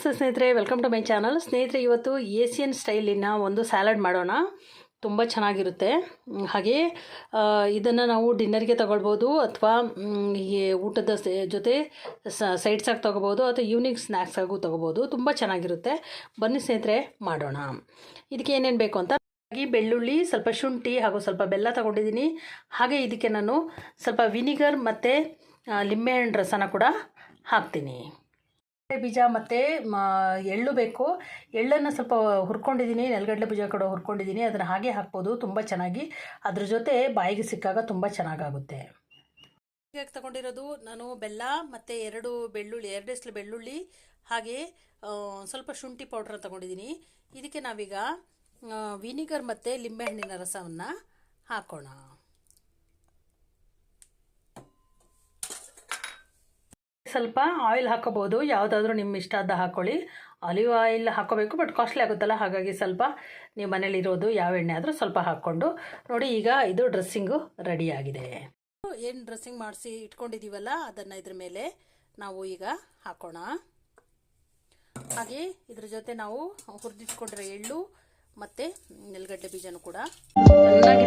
ಸ್ನೇಹಿತರೆ welcome to my channel ಸ್ನೇಹಿತರೆ, ಇವತ್ತು ಏಷಿಯನ್ ಸ್ಟೈಲಿನ ಒಂದು ಸ್ಯಾಲಡ್ ಮಾಡೋಣ. ತುಂಬ ಚೆನ್ನಾಗಿರುತ್ತೆ. ಹಾಗೆ ಇದನ್ನು ನಾವು ಡಿನ್ನರ್ಗೆ ತಗೊಳ್ಬೋದು ಅಥವಾ ಊಟದ ಜೊತೆ ಸೈಡ್ಸಾಗಿ ತೊಗೋಬೋದು ಅಥವಾ ಈವ್ನಿಂಗ್ ಸ್ನ್ಯಾಕ್ಸಾಗೂ ತೊಗೋಬೋದು ತುಂಬ ಚೆನ್ನಾಗಿರುತ್ತೆ. ಬನ್ನಿ ಸ್ನೇಹಿತರೆ, ಮಾಡೋಣ. ಇದಕ್ಕೆ ಏನೇನು ಬೇಕು ಅಂತ? ಹಾಗೆ ಬೆಳ್ಳುಳ್ಳಿ, ಸ್ವಲ್ಪ ಶುಂಠಿ ಹಾಗೂ ಸ್ವಲ್ಪ ಬೆಲ್ಲ ತಗೊಂಡಿದ್ದೀನಿ. ಹಾಗೆ ಇದಕ್ಕೆ ನಾನು ಸ್ವಲ್ಪ ವಿನಿಗರ್ ಮತ್ತು ಲಿಂಬೆಹಣ್ಣು ರಸನ ಕೂಡ ಹಾಕ್ತೀನಿ. ಬೀಜ ಮತ್ತು ಎಳ್ಳು ಬೇಕು. ಎಳ್ಳನ್ನು ಸ್ವಲ್ಪ ಹುರ್ಕೊಂಡಿದ್ದೀನಿ ನೆಲಗಡಲೆ ಬೀಜ ಕೂಡ ಹುರ್ಕೊಂಡಿದ್ದೀನಿ ಅದನ್ನು ಹಾಗೆ ಹಾಕ್ಬೋದು, ತುಂಬ ಚೆನ್ನಾಗಿ. ಅದ್ರ ಜೊತೆ ಬಾಯಿಗೆ ಸಿಕ್ಕಾಗ ತುಂಬ ಚೆನ್ನಾಗಾಗುತ್ತೆ. ಈಗ ತಗೊಂಡಿರೋದು ನಾನು ಬೆಲ್ಲ ಮತ್ತು ಎರಡು ಬೆಳ್ಳುಳ್ಳಿ, ಎರಡು ಎಸ್ಲು ಬೆಳ್ಳುಳ್ಳಿ, ಹಾಗೆ ಸ್ವಲ್ಪ ಶುಂಠಿ ಪೌಡ್ರ್ ತಗೊಂಡಿದ್ದೀನಿ ಇದಕ್ಕೆ ನಾವೀಗ ವಿನಿಗರ್ ಮತ್ತು ಲಿಂಬೆಹಣ್ಣಿನ ರಸವನ್ನು ಹಾಕೋಣ. ಸ್ವಲ್ಪ ಆಯಿಲ್ ಹಾಕೋಬೋದು. ಯಾವುದಾದ್ರೂ ನಿಮ್ಮ ಇಷ್ಟ ಆದ ಹಾಕ್ಕೊಳ್ಳಿ ಆಲಿವ್ ಆಯಿಲ್ ಹಾಕೋಬೇಕು ಬಟ್ ಕಾಸ್ಟ್ಲಿ ಆಗುತ್ತಲ್ಲ, ಹಾಗಾಗಿ ಸ್ವಲ್ಪ ನೀವು ಮನೇಲಿರೋದು ಯಾವ ಎಣ್ಣೆ ಆದರೂ ಸ್ವಲ್ಪ ಹಾಕ್ಕೊಂಡು ನೋಡಿ, ಈಗ ಇದು ಡ್ರೆಸ್ಸಿಂಗು ರೆಡಿಯಾಗಿದೆ ಏನು ಡ್ರೆಸ್ಸಿಂಗ್ ಮಾಡಿಸಿ ಇಟ್ಕೊಂಡಿದ್ದೀವಲ್ಲ ಅದನ್ನು ಇದ್ರ ಮೇಲೆ ನಾವು ಈಗ ಹಾಕೋಣ. ಹಾಗೆ ಇದ್ರ ಜೊತೆ ನಾವು ಹುರಿದಿಟ್ಕೊಂಡಿರೋ ಎಳ್ಳು ಮತ್ತು ನೆಲಗಡ್ಡೆ ಬೀಜನೂ ಕೂಡ. ಚೆನ್ನಾಗಿ